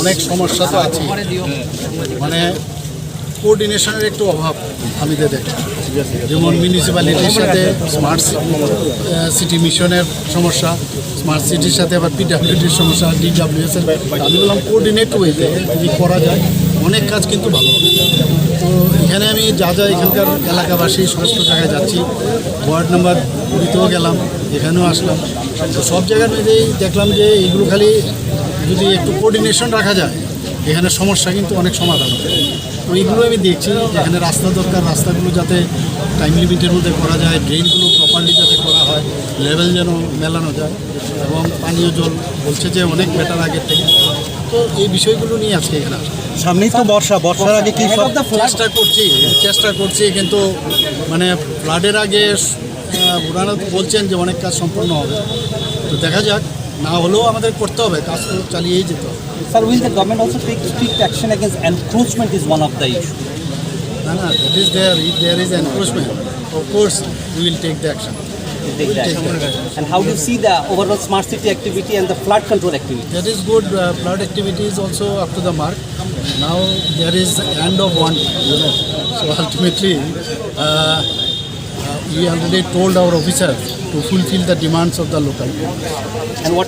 অনেক সমস্যা তো আছে মানে কোঅর্ডিনেশনের একটু অভাব আমি দেখি যেমন মিউনিসিপ্যালিটির সাথে স্মার্ট সিটি মিশনের সমস্যা স্মার্ট সিটির সাথে আবার পিডাব্লিউডির সমস্যা ডিডাব্লিউএস এর। আমি বললাম কোঅর্ডিনেট ওয়েতে যদি করা যায়? অনেক কাজ কিন্তু ভালো হবে। তো এখানে আমি যা যা এখানকার এলাকাবাসী সমস্ত জায়গায় যাচ্ছি, ওয়ার্ড নাম্বার কুড়িতেও গেলাম, এখানেও আসলাম। তো সব জায়গার মধ্যেই দেখলাম যে এইগুলো খালি যদি একটু কোর্ডিনেশন রাখা যায় এখানে সমস্যা কিন্তু অনেক সমাধান হবে। তো এইগুলো আমি দেখছি এখানে রাস্তা দরকার রাস্তাগুলো যাতে টাইম লিমিটের মধ্যে করা যায় ড্রেনগুলো প্রপারলি যাতে করা হয় লেভেল যেন মেলানো যায় এবং পানীয় জল বলছে যে অনেক বেটার আগের থেকে। তো এই বিষয়গুলো নিয়ে আজকে এখানে সামনেই তো বর্ষা বর্ষার আগে কি চেষ্টা করছি চেষ্টা করছি কিন্তু মানে ফ্লাডের আগে ওনারা বলছেন যে অনেক কাজ সম্পন্ন হবে। তো দেখা যাক না হলেও আমাদের করতে হবে কাজ তো চালিয়েই যেতে হবে Sir, will the government also take strict action against encroachment is one of the issue. না না that is there if there is encroachment of course we will take the action to take that. Take that. And how do you see the overall smart city activity and the flood control activity? That is good. Uh, flood activity is also up to the mark. Now there is the end of one, you know. So ultimately, uh, uh, we already told our officers to fulfill the demands of the local. And what